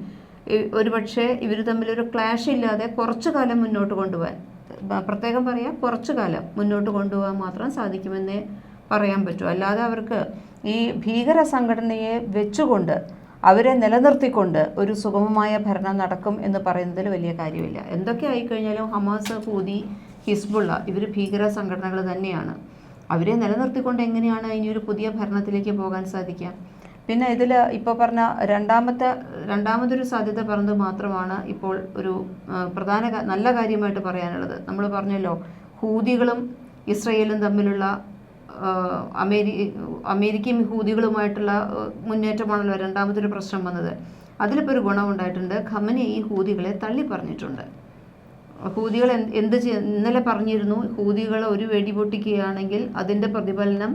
ഒരുപക്ഷെ ഇവർ ഒരു ക്ലാഷ് ഇല്ലാതെ കുറച്ചു കാലം മുന്നോട്ട് കൊണ്ടുപോകാൻ പ്രത്യേകം പറയാം കുറച്ചു കാലം മുന്നോട്ട് കൊണ്ടുപോകാൻ മാത്രം സാധിക്കുമെന്നേ പറയാൻ പറ്റൂ. അല്ലാതെ അവർക്ക് ഈ ഭീകര സംഘടനയെ വെച്ചുകൊണ്ട് അവരെ നിലനിർത്തിക്കൊണ്ട് ഒരു സുഗമമായ ഭരണം നടക്കും എന്ന് പറയുന്നതിൽ വലിയ കാര്യമില്ല. എന്തൊക്കെ ആയിക്കഴിഞ്ഞാലും ഹമാസ് ഹൂതി ഹിസ്ബുള്ള ഇവർ ഭീകര സംഘടനകൾ തന്നെയാണ്. അവരെ നിലനിർത്തിക്കൊണ്ട് എങ്ങനെയാണ് ഇനി ഒരു പുതിയ ഭരണത്തിലേക്ക് പോകാൻ സാധിക്കുക? പിന്നെ ഇതിൽ ഇപ്പോൾ പറഞ്ഞ രണ്ടാമത്തെ രണ്ടാമതൊരു സാധ്യത പറഞ്ഞത് മാത്രമാണ് ഇപ്പോൾ ഒരു പ്രധാന നല്ല കാര്യമായിട്ട് പറയാനുള്ളത്. നമ്മൾ പറഞ്ഞല്ലോ ഹൂതികളും ഇസ്രയേലും തമ്മിലുള്ള അമേരി അമേരിക്കയും ഹൂതികളുമായിട്ടുള്ള മുന്നേറ്റമാണല്ലോ രണ്ടാമതൊരു പ്രശ്നം വന്നത്. അതിലിപ്പോൾ ഒരു ഗുണമുണ്ടായിട്ടുണ്ട് ഖമനെ ഈ ഹൂതികളെ തള്ളി പറഞ്ഞിട്ടുണ്ട് ഹൂതികൾ എന്ത് ഇന്നലെ പറഞ്ഞിരുന്നു ഹൂതികൾ ഒരു വെടി പൊട്ടിക്കുകയാണെങ്കിൽ അതിന്റെ പ്രതിഫലനം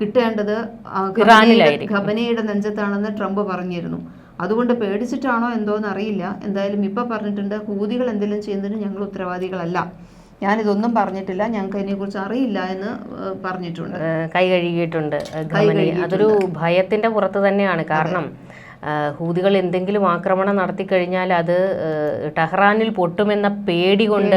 കിട്ടേണ്ടത് ഖബനയുടെ നെഞ്ചത്താണെന്ന് ട്രംപ് പറഞ്ഞിരുന്നു. അതുകൊണ്ട് പേടിച്ചിട്ടാണോ എന്തോന്ന് അറിയില്ല. എന്തായാലും ഇപ്പൊ പറഞ്ഞിട്ടുണ്ട് ഹൂതികൾ എന്തെങ്കിലും ചെയ്യുന്നതിന് ഞങ്ങൾ ഉത്തരവാദികളല്ല. ഞാനിതൊന്നും പറഞ്ഞിട്ടില്ല ഞങ്ങൾക്ക് അതിനെക്കുറിച്ച് അറിയില്ല എന്ന് പറഞ്ഞിട്ടുണ്ട്. കൈ കഴുകിയിട്ടുണ്ട്. അതൊരു ഭയത്തിന്റെ പുറത്ത് തന്നെയാണ്. കാരണം ഹൂതികൾ എന്തെങ്കിലും ആക്രമണം നടത്തി കഴിഞ്ഞാൽ അത് ടെഹ്റാനിൽ പൊട്ടുമെന്ന പേടി കൊണ്ട്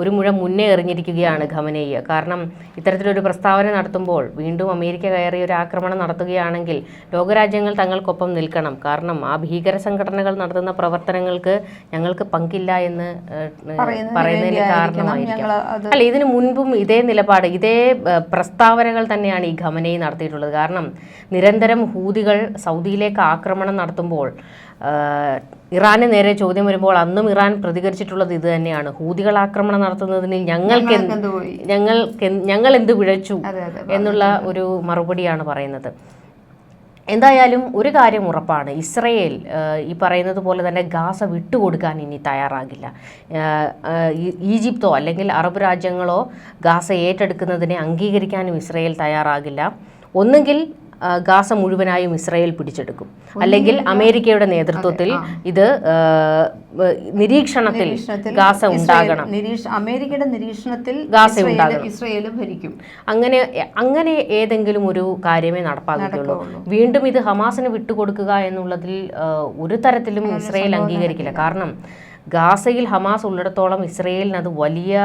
ഒരു മുഴ മുന്നേ എറിഞ്ഞിരിക്കുകയാണ് ഖമനയ്യ. കാരണം ഇത്തരത്തിലൊരു പ്രസ്താവന നടത്തുമ്പോൾ വീണ്ടും അമേരിക്ക കയറി ഒരു ആക്രമണം നടത്തുകയാണെങ്കിൽ ലോകരാജ്യങ്ങൾ തങ്ങൾക്കൊപ്പം നിൽക്കണം. കാരണം ആ ഭീകര സംഘടനകൾ നടത്തുന്ന പ്രവർത്തനങ്ങൾക്ക് ഞങ്ങൾക്ക് പങ്കില്ല എന്ന് പറയുന്നതിന് കാരണമായിരിക്കും. കാരണമായിരിക്കാം അല്ല ഇതിനു മുൻപും ഇതേ നിലപാട് ഇതേ പ്രസ്താവനകൾ തന്നെയാണ് ഈ ഖമനയി നടത്തിയിട്ടുള്ളത്. കാരണം നിരന്തരം ഹൂതികൾ സൗദിയിലേക്ക് ആക്രമണം നടത്തുമ്പോൾ ഏഹ്, ഇറാന് നേരെ ചോദ്യം വരുമ്പോൾ അന്നും ഇറാൻ പ്രതികരിച്ചിട്ടുള്ളത് ഇത് തന്നെയാണ്. ഹൂതികൾ ആക്രമണം നടത്തുന്നതിന് ഞങ്ങൾക്ക് ഞങ്ങൾക്ക് ഞങ്ങൾ എന്ത് പിഴച്ചു എന്നുള്ള ഒരു മറുപടിയാണ് പറയുന്നത്. എന്തായാലും ഒരു കാര്യം ഉറപ്പാണ്. ഇസ്രയേൽ ഈ പറയുന്നത് പോലെ തന്നെ ഗാസ വിട്ടുകൊടുക്കാൻ ഇനി തയ്യാറാകില്ല. ഈജിപ്തോ അല്ലെങ്കിൽ അറബ് രാജ്യങ്ങളോ ഗാസ ഏറ്റെടുക്കുന്നതിനെ അംഗീകരിക്കാനും ഇസ്രയേൽ തയ്യാറാകില്ല. ഒന്നുകിൽ ഗാസ മുഴുവനായും ഇസ്രായേൽ പിടിച്ചെടുക്കും. അല്ലെങ്കിൽ അമേരിക്കയുടെ നേതൃത്വത്തിൽ ഇത് നിരീക്ഷണത്തിൽ ഗാസ ഉണ്ടാകണം. അമേരിക്കയുടെ നിരീക്ഷണത്തിൽ ഗാസ ഉണ്ടാകണം. ഇസ്രായേൽ ഭരിക്കും. അങ്ങനെ അങ്ങനെ ഏതെങ്കിലും ഒരു കാര്യമേ നടപ്പാക്കുകയുള്ളൂ വീണ്ടും ഇത് ഹമാസിന് വിട്ടുകൊടുക്കുക എന്നുള്ളതിൽ ഒരു തരത്തിലും ഇസ്രായേൽ അംഗീകരിക്കില്ല. കാരണം ഗാസയിൽ ഹമാസ് ഉള്ളിടത്തോളം ഇസ്രയേലിന് അത് വലിയ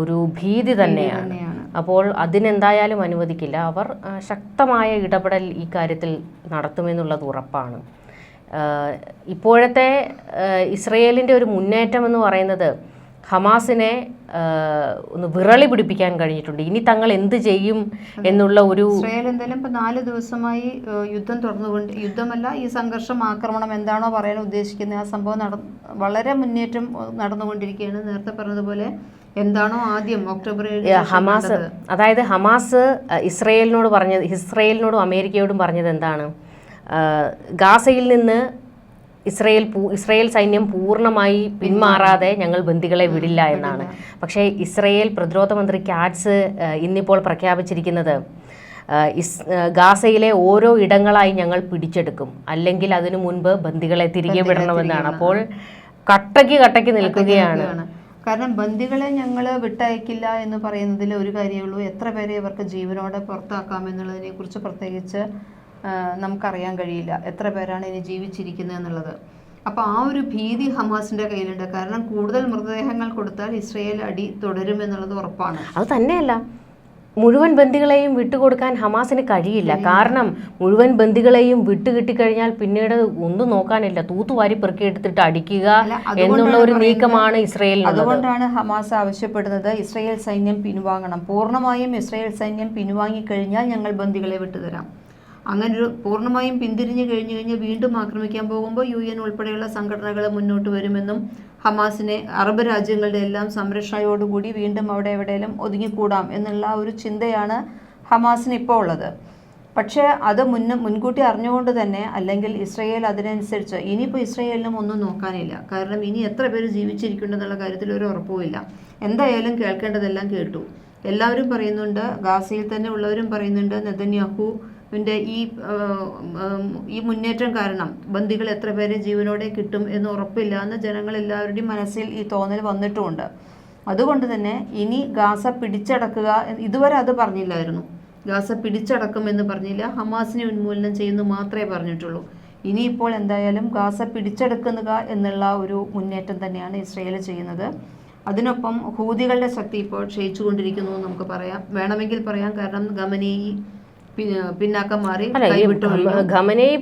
ഒരു ഭീതി തന്നെയാണ്. അപ്പോൾ അതിനെന്തായാലും അനുവദിക്കില്ല. അവർ ശക്തമായ ഇടപെടൽ ഈ കാര്യത്തിൽ നടത്തുമെന്നുള്ളത് ഉറപ്പാണ്. ഇപ്പോഴത്തെ ഇസ്രയേലിന്റെ ഒരു മുന്നേറ്റം എന്ന് പറയുന്നത് ഹമാസിനെ ഒന്ന് വിറളി പിടിപ്പിക്കാൻ കഴിഞ്ഞിട്ടുണ്ട്. ഇനി തങ്ങൾ എന്ത് ചെയ്യും എന്നുള്ള ഒരു ഇസ്രായേൽ എന്തായാലും ഇപ്പൊ നാല് ദിവസമായി യുദ്ധം തുടർന്നുകൊണ്ട് യുദ്ധമല്ല ഈ സംഘർഷം ആക്രമണം എന്താണോ പറയാൻ ഉദ്ദേശിക്കുന്നത് ആ സംഭവം നട വളരെ മുന്നേറ്റം നടന്നുകൊണ്ടിരിക്കുകയാണ്. നേരത്തെ പറഞ്ഞതുപോലെ എന്താണോ ആദ്യം ഒക്ടോബർ ഹമാസ് അതായത് ഹമാസ് ഇസ്രയേലിനോട് പറഞ്ഞത് ഇസ്രയേലിനോടും അമേരിക്കയോടും പറഞ്ഞത് എന്താണ്? ഗാസയിൽ നിന്ന് ഇസ്രയേൽ ഇസ്രയേൽ സൈന്യം പൂർണമായി പിന്മാറാതെ ഞങ്ങൾ ബന്ദികളെ വിടില്ല എന്നാണ്. പക്ഷേ ഇസ്രയേൽ പ്രതിരോധ മന്ത്രി കാറ്റ്സ് ഇന്നിപ്പോൾ പ്രഖ്യാപിച്ചിരിക്കുന്നത് ഇസ് ഗാസയിലെ ഓരോ ഇടങ്ങളായി ഞങ്ങൾ പിടിച്ചെടുക്കും. അല്ലെങ്കിൽ അതിനു മുൻപ് ബന്ദികളെ തിരികെ വിടണമെന്നാണ്. അപ്പോൾ കട്ടയ്ക്ക് കട്ടയ്ക്ക് നിൽക്കുകയാണ്. കാരണം ബന്ദികളെ ഞങ്ങൾ വിട്ടയക്കില്ല എന്ന് പറയുന്നതിൽ ഒരു കാര്യമുള്ളൂ എത്ര പേരെ ഇവർക്ക് ജീവനോടെ പുറത്താക്കാം എന്നുള്ളതിനെ കുറിച്ച് പ്രത്യേകിച്ച് നമുക്കറിയാൻ കഴിയില്ല. എത്ര പേരാണ് ഇനി ജീവിച്ചിരിക്കുന്നത് എന്നുള്ളത്. അപ്പോൾ ആ ഒരു ഭീതി ഹമാസിന്റെ കയ്യിലുണ്ട്. കാരണം കൂടുതൽ മൃതദേഹങ്ങൾ കൊടുത്താൽ ഇസ്രയേൽ അടി തുടരുമെന്നുള്ളത് ഉറപ്പാണ്. അത് തന്നെയല്ല. മുഴുവൻ ബന്ദികളെയും വിട്ടുകൊടുക്കാൻ ഹമാസിന് കഴിയില്ല. കാരണം മുഴുവൻ ബന്ദികളെയും വിട്ടുകിട്ടിക്കഴിഞ്ഞാൽ പിന്നീട് ഒന്നും നോക്കാനില്ല. തൂത്തുവാരി പെറുക്കിയെടുത്തിട്ട് അടിക്കുക എന്നുള്ള ഒരു നീക്കമാണ് ഇസ്രയേലിന് അതുകൊണ്ടാണ് ഹമാസ് ആവശ്യപ്പെടുന്നത് ഇസ്രയേൽ സൈന്യം പിൻവാങ്ങണം. പൂർണമായും ഇസ്രയേൽ സൈന്യം പിൻവാങ്ങിക്കഴിഞ്ഞാൽ ഞങ്ങൾ ബന്ദികളെ വിട്ടുതരാം. അങ്ങനെ ഒരു പൂർണമായും പിന്തിരിഞ്ഞു കഴിഞ്ഞു കഴിഞ്ഞാൽ വീണ്ടും ആക്രമിക്കാൻ പോകുമ്പോൾ യു എൻ ഉൾപ്പെടെയുള്ള സംഘടനകൾ മുന്നോട്ട് വരുമെന്നും ഹമാസിനെ അറബ് രാജ്യങ്ങളുടെ എല്ലാം സംരക്ഷണയോടുകൂടി വീണ്ടും അവിടെ എവിടെയെങ്കിലും ഒതുങ്ങിക്കൂടാം എന്നുള്ള ഒരു ചിന്തയാണ് ഹമാസിന് ഇപ്പോൾ ഉള്ളത്. പക്ഷേ അത് മുന്ന മുൻകൂട്ടി അറിഞ്ഞുകൊണ്ട് തന്നെ അല്ലെങ്കിൽ ഇസ്രയേൽ അതിനനുസരിച്ച് ഇനിയിപ്പോൾ ഇസ്രയേലിനും ഒന്നും നോക്കാനില്ല. കാരണം ഇനി എത്ര പേര് ജീവിച്ചിരിക്കുന്നുണ്ടെന്നുള്ള കാര്യത്തിൽ ഒരു ഉറപ്പുമില്ല എന്തായാലും കേൾക്കേണ്ടതെല്ലാം കേട്ടു. എല്ലാവരും പറയുന്നുണ്ട് ഗാസയിൽ തന്നെ ഉള്ളവരും പറയുന്നുണ്ട് നെതന്യാഹുവിന്റെ ഈ ഈ മുന്നേറ്റം കാരണം ബന്ദികൾ എത്ര പേരെ ജീവനോടെ കിട്ടും എന്ന് ഉറപ്പില്ല എന്ന് ജനങ്ങളെല്ലാവരുടെയും മനസ്സിൽ ഈ തോന്നൽ വന്നിട്ടുമുണ്ട് അതുകൊണ്ട് തന്നെ ഇനി ഗാസ പിടിച്ചടക്കുക ഇതുവരെ അത് പറഞ്ഞില്ലായിരുന്നു. ഗാസ പിടിച്ചടക്കും എന്ന് പറഞ്ഞില്ല. ഹമാസിനെ ഉന്മൂലനം ചെയ്യുന്നു മാത്രമേ പറഞ്ഞിട്ടുള്ളൂ. ഇനിയിപ്പോൾ എന്തായാലും ഗാസ പിടിച്ചെടുക്കുക എന്നുള്ള ഒരു മുന്നേറ്റം തന്നെയാണ് ഇസ്രയേൽ ചെയ്യുന്നത്. അതിനൊപ്പം ഹൂതികളുടെ ശക്തി ഇപ്പോൾ ക്ഷയിച്ചുകൊണ്ടിരിക്കുന്നു നമുക്ക് പറയാം. വേണമെങ്കിൽ പറയാം. കാരണം പിന്നെ പിന്നാക്കം മാറി കൈവിട്ടു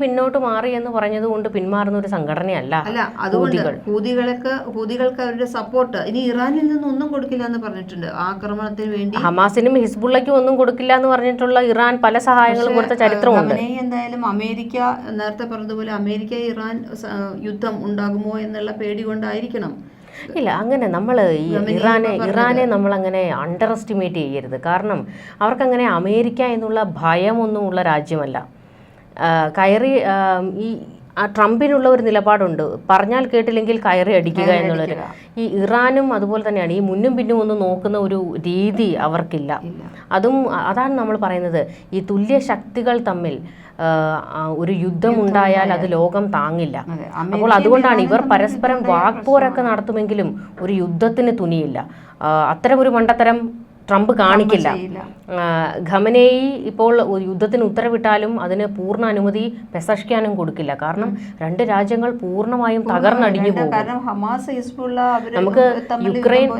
പിന്നോട്ട് മാറി എന്ന് പറഞ്ഞത് കൊണ്ട് പിന്മാറുന്ന ഒരു സംഘടനയല്ല അല്ല അതുകൊണ്ട് ഹൂതികൾക്ക് ഹൂതികൾക്ക് അവരുടെ സപ്പോർട്ട് ഇനി ഇറാനിൽ നിന്ന് ഒന്നും കൊടുക്കില്ല എന്ന് പറഞ്ഞിട്ടുണ്ട്. ആക്രമണത്തിന് വേണ്ടി ഹമാസിനും ഹിസ്ബുള്ളയ്ക്കും ഒന്നും കൊടുക്കില്ല എന്ന് പറഞ്ഞിട്ടുള്ള ഇറാൻ പല സഹായങ്ങളും കൊടുത്ത ചരിത്രമുണ്ട്. എന്തായാലും അമേരിക്ക നേരത്തെ പറഞ്ഞതുപോലെ അമേരിക്ക ഇറാൻ യുദ്ധം ഉണ്ടാകുമോ എന്നുള്ള പേടി കൊണ്ടായിരിക്കണം. ഇല്ല അങ്ങനെ നമ്മൾ ഈ ഇറാനെ ഇറാനെ നമ്മൾ അങ്ങനെ അണ്ടർ എസ്റ്റിമേറ്റ് ചെയ്യരുത്. കാരണം അവർക്കങ്ങനെ അമേരിക്ക എന്നുള്ള ഭയമൊന്നും ഉള്ള രാജ്യമല്ല കയറി ഈ ആ ട്രംപിനുള്ള ഒരു നിലപാടുണ്ട്. പറഞ്ഞാൽ കേട്ടില്ലെങ്കിൽ കയറി അടിക്കുക എന്നുള്ളൊരു ഈ ഇറാനും അതുപോലെ തന്നെയാണ്. ഈ മുന്നും പിന്നും ഒന്നും നോക്കുന്ന ഒരു രീതി അവർക്കില്ല. അതും അതാണ് നമ്മൾ പറയുന്നത്. ഈ തുല്യ ശക്തികൾ തമ്മിൽ ഒരു യുദ്ധം ഉണ്ടായാൽ അത് ലോകം താങ്ങില്ല. അപ്പോൾ അതുകൊണ്ടാണ് ഇവർ പരസ്പരം വാക്പോരൊക്കെ നടത്തുമെങ്കിലും ഒരു യുദ്ധത്തിന് തുനിയില്ല. അത്തരം ഒരു മണ്ടത്തരം ട്രംപ് കാണിക്കില്ല. ഖമനേയി ഇപ്പോൾ യുദ്ധത്തിന് ഉത്തരവിട്ടാലും അതിന് പൂർണ അനുമതി പെസഷ്കാനും കൊടുക്കില്ല. കാരണം രണ്ട് രാജ്യങ്ങൾ പൂർണമായും തകർന്നടിഞ്ഞു പോകും. നമുക്ക് യുക്രൈൻ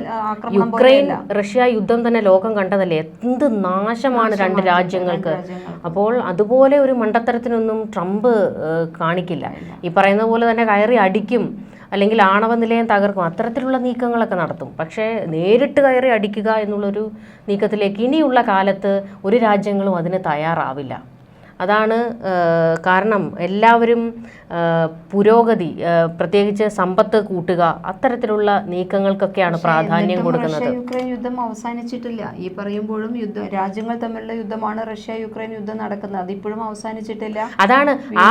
യുക്രൈൻ റഷ്യ യുദ്ധം തന്നെ ലോകം കണ്ടതല്ലേ? എന്ത് നാശമാണ് രണ്ട് രാജ്യങ്ങൾക്ക്? അപ്പോൾ അതുപോലെ ഒരു മണ്ടത്തരത്തിനൊന്നും ട്രംപ് കാണിക്കില്ല. ഈ പറയുന്ന പോലെ തന്നെ കയറി അടിക്കും. അല്ലെങ്കിൽ ആണവ നിലയം തകർക്കും. അത്തരത്തിലുള്ള നീക്കങ്ങളൊക്കെ നടത്തും. പക്ഷേ നേരിട്ട് കയറി അടിക്കുക എന്നുള്ളൊരു നീക്കത്തിലേക്ക് ഇനിയുള്ള കാലത്ത് ഒരു രാജ്യങ്ങളും അതിന് തയ്യാറാവില്ല. അതാണ് കാരണം. എല്ലാവരും പുരോഗതി പ്രത്യേകിച്ച് സമ്പത്ത് കൂട്ടുക അത്തരത്തിലുള്ള നീക്കങ്ങൾക്കൊക്കെയാണ് പ്രാധാന്യം കൊടുക്കുന്നത്. യുക്രൈൻ യുദ്ധം അവസാനിച്ചിട്ടില്ല. ഈ പറയുമ്പോഴും യുദ്ധ രാജ്യങ്ങൾ തമ്മിലുള്ള യുദ്ധമാണ് റഷ്യ യുക്രൈൻ യുദ്ധം നടക്കുന്നത്. അതിപ്പോഴും അവസാനിച്ചിട്ടില്ല. അതാണ് ആ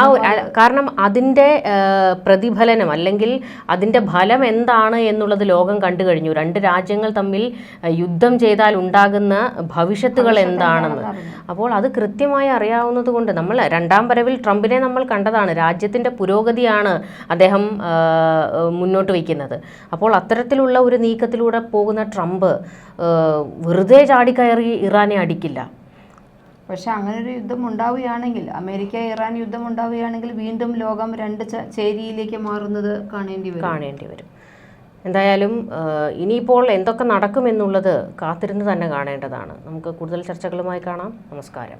കാരണം അതിന്റെ പ്രതിഫലനം അല്ലെങ്കിൽ അതിന്റെ ഫലം എന്താണ് എന്നുള്ളത് ലോകം കണ്ടു കഴിഞ്ഞു. രണ്ട് രാജ്യങ്ങൾ തമ്മിൽ യുദ്ധം ചെയ്താൽ ഉണ്ടാകുന്ന ഭവിഷ്യത്തുകൾ എന്താണെന്ന്. അപ്പോൾ അത് കൃത്യമായി അറിയാവുന്നത് കൊണ്ട് നമ്മൾ രണ്ടാം വരവിൽ ട്രംപിനെ നമ്മൾ കണ്ടതാണ്. രാജ്യത്തിന്റെ പുരോഗതിയാണ് അദ്ദേഹം മുന്നോട്ട് വയ്ക്കുന്നത്. അപ്പോൾ അത്തരത്തിലുള്ള ഒരു നീക്കത്തിലൂടെ പോകുന്ന ട്രംപ് വെറുതെ ചാടിക്കയറി ഇറാനെ അടിക്കില്ല. പക്ഷെ അങ്ങനെ ഒരു യുദ്ധം ഉണ്ടാവുകയാണെങ്കിൽ അമേരിക്ക ഇറാൻ യുദ്ധം ഉണ്ടാവുകയാണെങ്കിൽ വീണ്ടും ലോകം രണ്ട് ചേരിയിലേക്ക് മാറുന്നത് കാണേണ്ടി വരും. കാണേണ്ടി വരും. എന്തായാലും ഇനിയിപ്പോൾ എന്തൊക്കെ നടക്കുമെന്നുള്ളത് കാത്തിരുന്ന് തന്നെ കാണേണ്ടതാണ്. നമുക്ക് കൂടുതൽ ചർച്ചകളുമായി കാണാം. നമസ്കാരം.